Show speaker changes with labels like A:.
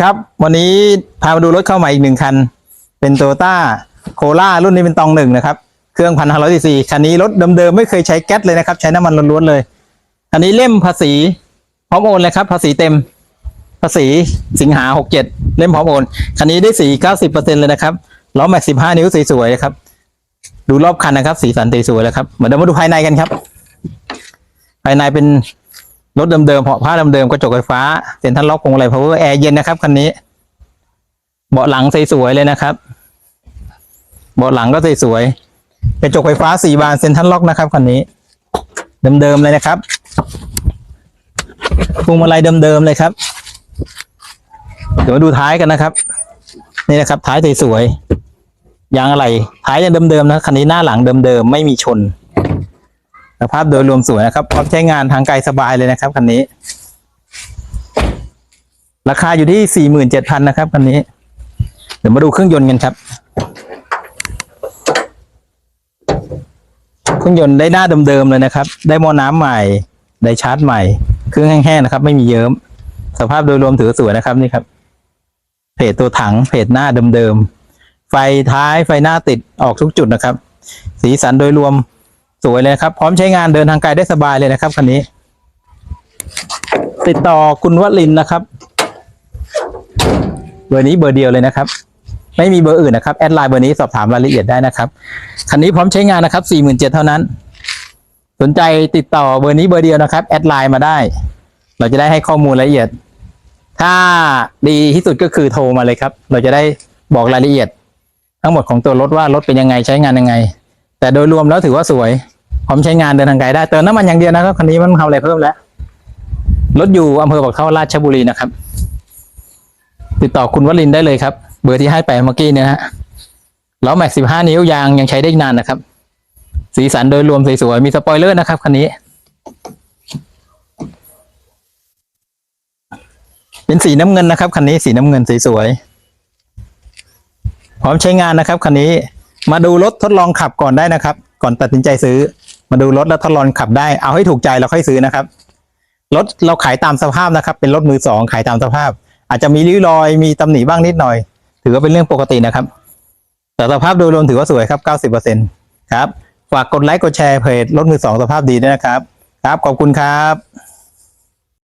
A: ครับวันนี้พามาดูรถเข้าใหม่อีกหนึ่งคัน เป็นโตโยต้าโคล่ารุ่นนี้เป็นตองหนึ่งนะครับ เครื่องพันห้าร้อยซีซีคันนี้รถเดิมๆไม่เคยใช้แก๊สเลยนะครับ ใช้น้ำมันล้วนๆเลยคันนี้เล่มภาษีพร้อมโอนเลยครับ ภาษีเต็ม ภาษีสิงหาหกเจ็ดเล่มพร้อมโอน คันนี้ได้สีเก้าสิบเปอร์เซ็นเลยนะครับล้อแม็กสิบห้านิ้วสวยๆนะครับ ดูรอบคันนะครับ สีสันสวยๆเลยครับมือนเดี๋ยวมาดูภายในกันครับ ภายในเป็น รถเดิมๆเหาะผ้าเดิมๆกระจกไฟฟ้าเซ็นทรัลล็อกคงอะไรเพราะว่าแอร์เย็นนะครับคันนี้ เบาะหลังสวยๆเลยนะครับ เบาะหลังก็สวยๆกระจกไฟฟ้าสี่บานเซ็นทรัลล็อกนะครับคันนี้ เดิมๆเลยนะครับพวงมาลัยเดิมๆเลยครับ เดี๋ยวมาดูท้ายกันนะครับ นี่นะครับ ท้ายสวยๆยางอะไรท้ายยังเดิมๆนะคันนี้หน้าหลังเดิมๆไม่มีชน สภาพโดยรวมสวยนะครับพร้อมใช้งานทางไกลสบายเลยนะครับคันนี้ ราคาอยู่ที่สี่หมื่นเจ็ดพันนะครับคันนี้ เดี๋ยวมาดูเครื่องยนต์กันครับ เครื่องยนต์ได้หน้าเดิมๆเลยนะครับ ได้มอน้ำใหม่ ได้ชาร์จใหม่ เครื่องแห้งๆนะครับ ไม่มีเยิ้ม สภาพโดยรวมถือสวยนะครับนี่ครับเพจตัวถังเพจหน้าเดิมๆไฟท้ายไฟหน้าติดออกทุกจุดนะครับ สีสันโดยรวม สวยเลยครับ พร้อมใช้งานเดินทางไกลได้สบายเลยนะครับคันนี้ ติดต่อคุณวลินนะครับ เบอร์นี้เบอร์เดียวเลยนะครับ ไม่มีเบอร์อื่นนะครับแอดไลน์เบอร์นี้สอบถามรายละเอียดได้นะครับคันนี้พร้อมใช้งานนะครับสี่หมื่นเจ็ดเท่านั้น สนใจติดต่อเบอร์นี้เบอร์เดียวนะครับแอดไลน์มาได้ เราจะได้ให้ข้อมูลรายละเอียด ถ้าดีที่สุดก็คือโทรมาเลยครับ เราจะได้บอกรายละเอียด ทั้งหมดของตัวรถว่ารถเป็นยังไงใช้งานยังไงแต่โดยรวมแล้วถือว่าสวย พร้อมใช้งานเดินทางไกลได้เติมน้ำมันอย่างเดียวนะครับคันนี้มันทำอะไรเพิ่มแล้วรถอยู่อำเภอปากเท่าราชบุรีนะครับ ติดต่อคุณวลินได้เลยครับ เบอร์ที่ให้ไปเมื่อกี้เนี่ยนะฮะล้อแม็กสิบห้านิ้วยางยังใช้ได้นานนะครับ สีสันโดยรวมสวยๆมีสปอยเลอร์นะครับคันนี้ เป็นสีน้ำเงินนะครับคันนี้สีน้ำเงินสวยๆพร้อมใช้งานนะครับคันนี้มาดูรถทดลองขับก่อนได้นะครับ ก่อนตัดสินใจซื้อ มาดูรถแล้วทดลองขับได้เอาให้ถูกใจเราค่อยซื้อนะครับรถเราขายตามสภาพนะครับ เป็นรถมือสองขายตามสภาพ อาจจะมีริ้วรอยมีตำหนิบ้างนิดหน่อย ถือว่าเป็นเรื่องปกตินะครับ แต่สภาพโดยรวมถือว่าสวยครับ 90%ครับ ฝากกดไลค์กดแชร์เพจรถมือสองสภาพดีด้วยนะครับ ครับขอบคุณครับ